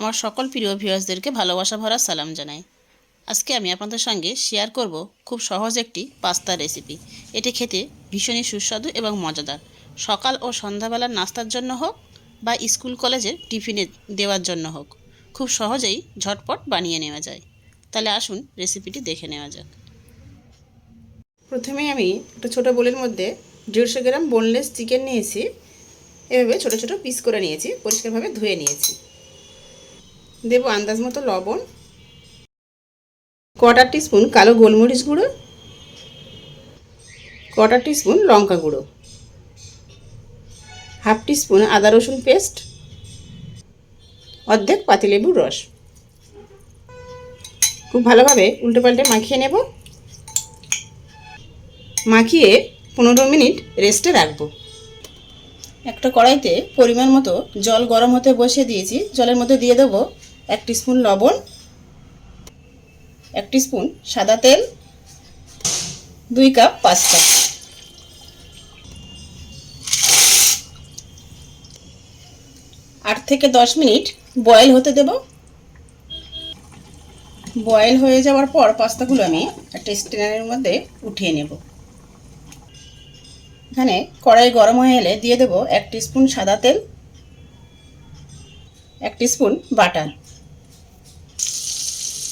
আমার সকল প্রিয় ভিউয়ার্সদেরকে ভালোবাসা ভরা সালাম জানাই। আজকে আমি আপনাদের সঙ্গে শেয়ার করব খুব সহজ একটি পাস্তা রেসিপি এটি খেতে ভীষণই সুস্বাদু এবং মজাদার। সকাল ও সন্ধ্যাবেলার নাস্তার জন্য হোক বা স্কুল কলেজের টিফিনে দেওয়ার জন্য হোক, খুব সহজেই ঝটপট বানিয়ে নেওয়া যায়। তাহলে আসুন রেসিপিটি দেখে নেওয়া যাক। প্রথমে আমি একটা ছোটো বোলের মধ্যে দেড়শো গ্রাম বোনলেস চিকেন নিয়েছি। এভাবে ছোটো ছোটো পিস করে নিয়েছি, পরিষ্কারভাবে ধুয়ে নিয়েছি। দেবো আন্দাজ মতো লবণ কোয়াটার টিস্পুন কালো গোলমরিচ গুঁড়ো কোয়াটার টিস্পুন লঙ্কা গুঁড়ো, হাফ টিস্পুন আদা রসুন পেস্ট, অর্ধেক পাতিলেবুর রস। খুব ভালোভাবে উল্টে পাল্টে মাখিয়ে নেব। মাখিয়ে পনেরো মিনিট রেস্টে রাখব। একটা কড়াইতে পরিমাণ মতো জল গরম হতে বসিয়ে দিয়েছি। জলের মধ্যে দিয়ে দেবো এক স্পুন লবণ, এক স্পুন সাদা তেল, দুই কাপ পাস্তা। আট থেকে দশ মিনিট বয়েল হতে দেব। বয়েল হয়ে যাওয়ার পর পাস্তাগুলো আমি একটা স্টেনারের মধ্যে উঠিয়ে নেব। এখানে কড়াই গরম হয়ে এলে দিয়ে দেবো এক স্পুন সাদা তেল, এক স্পুন বাটার।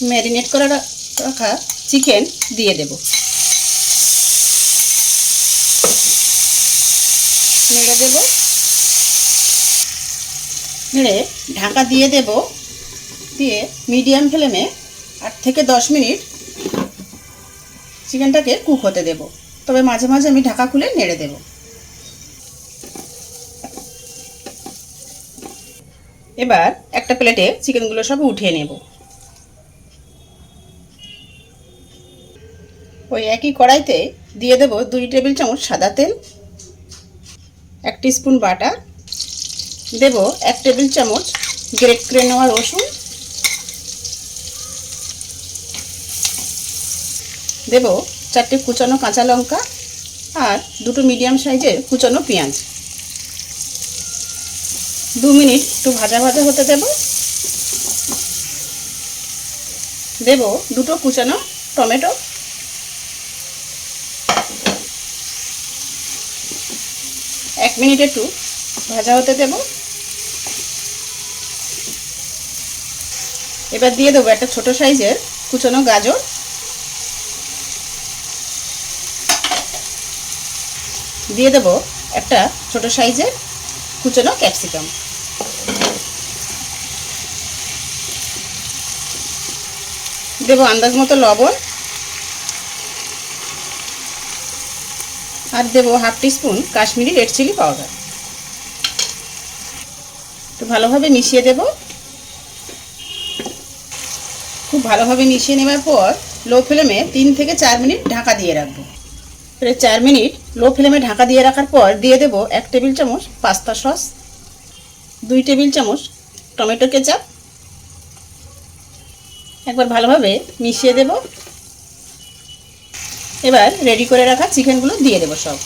ম্যারিনেট করা রাখা চিকেন দিয়ে দেব। নেড়ে দেব। নেড়ে ঢাকা দিয়ে দেব। দিয়ে মিডিয়াম ফ্লেমে আট থেকে দশ মিনিট চিকেনটাকে কুক হতে দেবো। তবে মাঝে মাঝে আমি ঢাকা খুলে নেড়ে দেব। এবার একটা প্লেটে চিকেনগুলো সব উঠিয়ে নেব। ওই একই কড়াইতে দিয়ে দেব দুই টেবিল চামচ সাদা তেল, এক স্পুন বাটার, দেব এক টেবিল চামচ গ্রেট করে নেওয়া রসুন, দেব চারটে কুচানো কাঁচা লঙ্কা আর দুটো মিডিয়াম সাইজের কুচানো পেঁয়াজ। দু মিনিট একটু ভাজা ভাজা হতে দেব। দেব দুটো কুচানো টমেটো এক মিনিট একটু ভাজা হতে দেব। এবার দিয়ে দেবো একটা ছোট সাইজের কুচানো গাজর। দিয়ে দেব একটা ছোট সাইজের কুচনো ক্যাপসিকাম। দেব আন্দাজ মতো লবণ। আর দেব half spoon Kashmiri red chilli powder. একটু ভালোভাবে মিশিয়ে দেব। খুব ভালোভাবে মিশিয়ে নেওয়ার পর লো ফ্লেমে তিন থেকে চার মিনিট ঢাকা দিয়ে রাখব। প্রায় চার মিনিট লো ফ্লেমে ঢাকা দিয়ে রাখার পর দিয়ে দেব এক টেবিল চামচ পাস্তা সস, দুই টেবিল চামচ টমেটো কেচাপ। একবার ভালোভাবে মিশিয়ে দেব। এবার রেডি করে রাখা চিকেনগুলো দিয়ে দেব সব।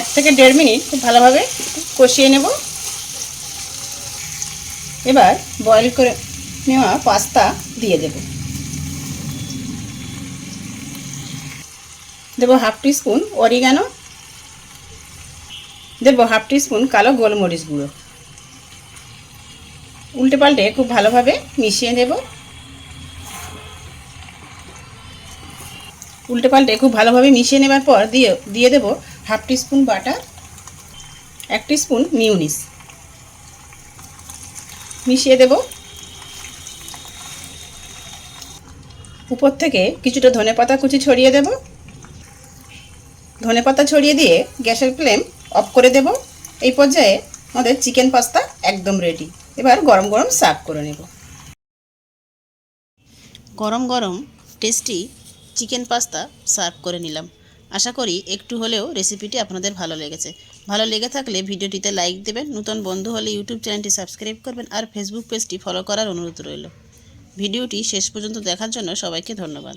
এক থেকে দেড় মিনিট খুব ভালোভাবে কষিয়ে নেব। এবার বয়েল করে নেওয়া পাস্তা দিয়ে দেব। দেব হাফ টি স্পুন অরিগানো। দেব হাফ টি স্পুন কালো গোলমরিচ গুঁড়ো। উল্টে পাল্টে খুব ভালোভাবে মিশিয়ে নেব। উল্টে পাল্টে খুব ভালোভাবে মিশিয়ে নেবার পর দিয়ে দিয়ে দেব হাফ স্পুন বাটার, এক স্পুন মিউনিস। মিশিয়ে দেব। উপর থেকে কিছুটা ধনে পাতা কুচি ছড়িয়ে দেব। ধনে পাতা ছড়িয়ে দিয়ে গ্যাসের ফ্লেম অফ করে দেব। এই পর্যায়ে আমাদের চিকেন পাস্তা একদম রেডি এবার গরম গরম সার্ভ করে নেব। গরম গরম টেস্টি চিকেন পাস্তা সার্ভ করে নিলাম। আশা করি একটু হলেও রেসিপিটি আপনাদের ভালো লেগেছে। ভালো লেগে থাকলে ভিডিওটিতে লাইক দেবেন, নতুন বন্ধু হলে ইউটিউব চ্যানেলটি সাবস্ক্রাইব করবেন আর ফেসবুক পেজটি ফলো করার অনুরোধ রইল। ভিডিওটি শেষ পর্যন্ত দেখার জন্য সবাইকে ধন্যবাদ।